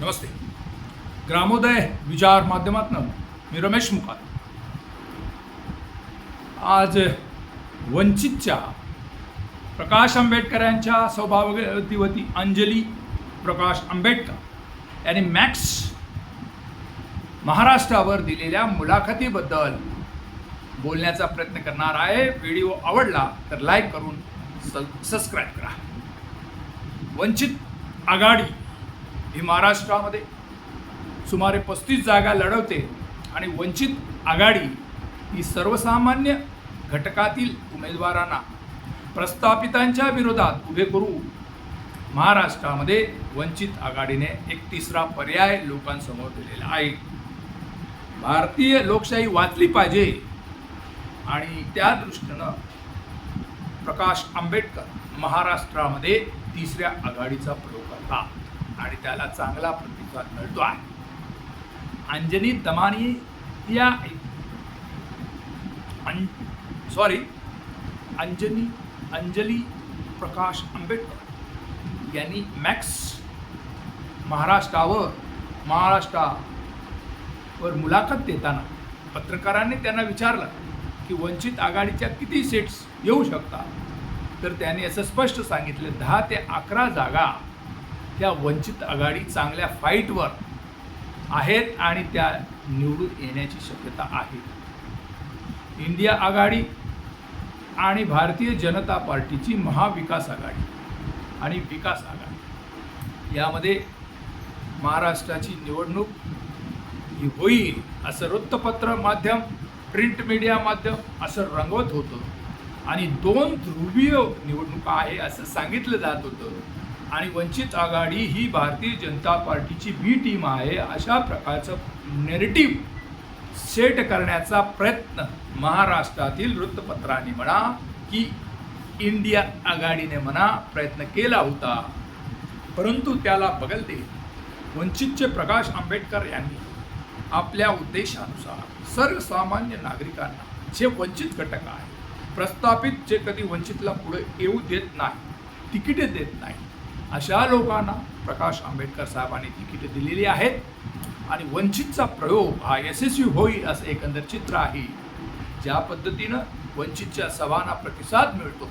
नमस्ते. ग्रामोदय विचार माध्यमातून मी रमेश मुखात आज वंचितच्या प्रकाश आंबेडकरांच्या सौभाग्यवती अंजली प्रकाश आंबेडकर यांनी मॅक्स महाराष्ट्रावर दिलेल्या मुलाखतीबद्दल बोलण्याचा प्रयत्न करणार आहे. व्हिडिओ आवडला तर लाईक करून सबस्क्राईब करा. वंचित आघाडी ही महाराष्ट्रामध्ये सुमारे पस्तीस जागा लढवते आणि वंचित आघाडी ही सर्वसामान्य घटकातील उमेदवारांना प्रस्थापितांच्या विरोधात उभे करू महाराष्ट्रामध्ये वंचित आघाडीने एक तिसरा पर्याय लोकांसमोर दिलेला आहे. भारतीय लोकशाही वाचली पाहिजे आणि त्या दृष्टीनं प्रकाश आंबेडकर महाराष्ट्रामध्ये तिसऱ्या आघाडीचा प्रयोग करतात. त्याला चांगला प्रतिसाद मिळतो आहे. अंजनी दमानी या अं सॉरी अंजनी अंजली प्रकाश आंबेडकर यांनी मॅक्स महाराष्ट्रावर महाराष्ट्रावर मुलाखत देताना पत्रकारांनी त्यांना विचारलं की वंचित आघाडीच्या किती सीट्स येऊ शकतात? तर त्यांनी असं स्पष्ट सांगितलं दहा ते अकरा जागा त्या वंचित आघाडी चांगल्या फाईटवर आहेत आणि त्या निवडून येण्याची शक्यता आहे. इंडिया आघाडी आणि भारतीय जनता पार्टीची महाविकास आघाडी आणि विकास आघाडी. यामध्ये महाराष्ट्राची निवडणूक ही होईल असं वृत्तपत्र माध्यम प्रिंट मीडिया माध्यम असं रंगवत होतं. आणि दोन ध्रुवीय निवडणुका आहे असं सांगितलं जात होतं. आणि वंचित आघाडी ही भारतीय जनता पार्टीची बी टीम आहे अशा प्रकारचं नेरेटिव्ह सेट करण्याचा प्रयत्न महाराष्ट्रातील वृत्तपत्रांनी म्हणा की इंडिया आघाडीने म्हणा प्रयत्न केला होता. परंतु त्याला बगल दे वंचितचे प्रकाश आंबेडकर यांनी आपल्या उद्देशानुसार सर्वसामान्य नागरिकांना जे वंचित घटक आहे प्रस्थापित जे कधी वंचितला पुढे येऊ देत नाही तिकिटे देत नाही अशा लोकांना प्रकाश आंबेडकर साहेबांनी तिकिटे दिलेली आहेत आणि वंचितचा प्रयोग हा यशस्वी होईल असं एकंदर चित्र आहे. ज्या पद्धतीनं वंचितच्या सभांना प्रतिसाद मिळतो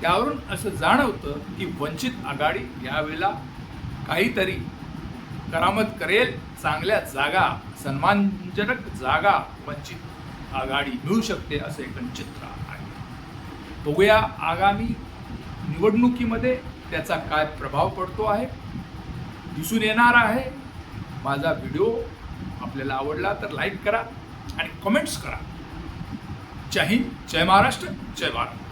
त्यावरून असं जाणवतं की वंचित आघाडी यावेळेला काहीतरी करामत करेल चांगल्या जागा सन्मानजनक जागा वंचित आघाडी मिळू शकते असं एक चित्र आहे. बघूया आगामी निवडणुकीमध्ये त्याचा काय प्रभाव पडतो आहे? दिसून येणार आहे. माझा व्हिडिओ आपल्याला आवडला तर लाईक करा आणि कमेंट्स करा. जय हिंद जय महाराष्ट्र जय भारत.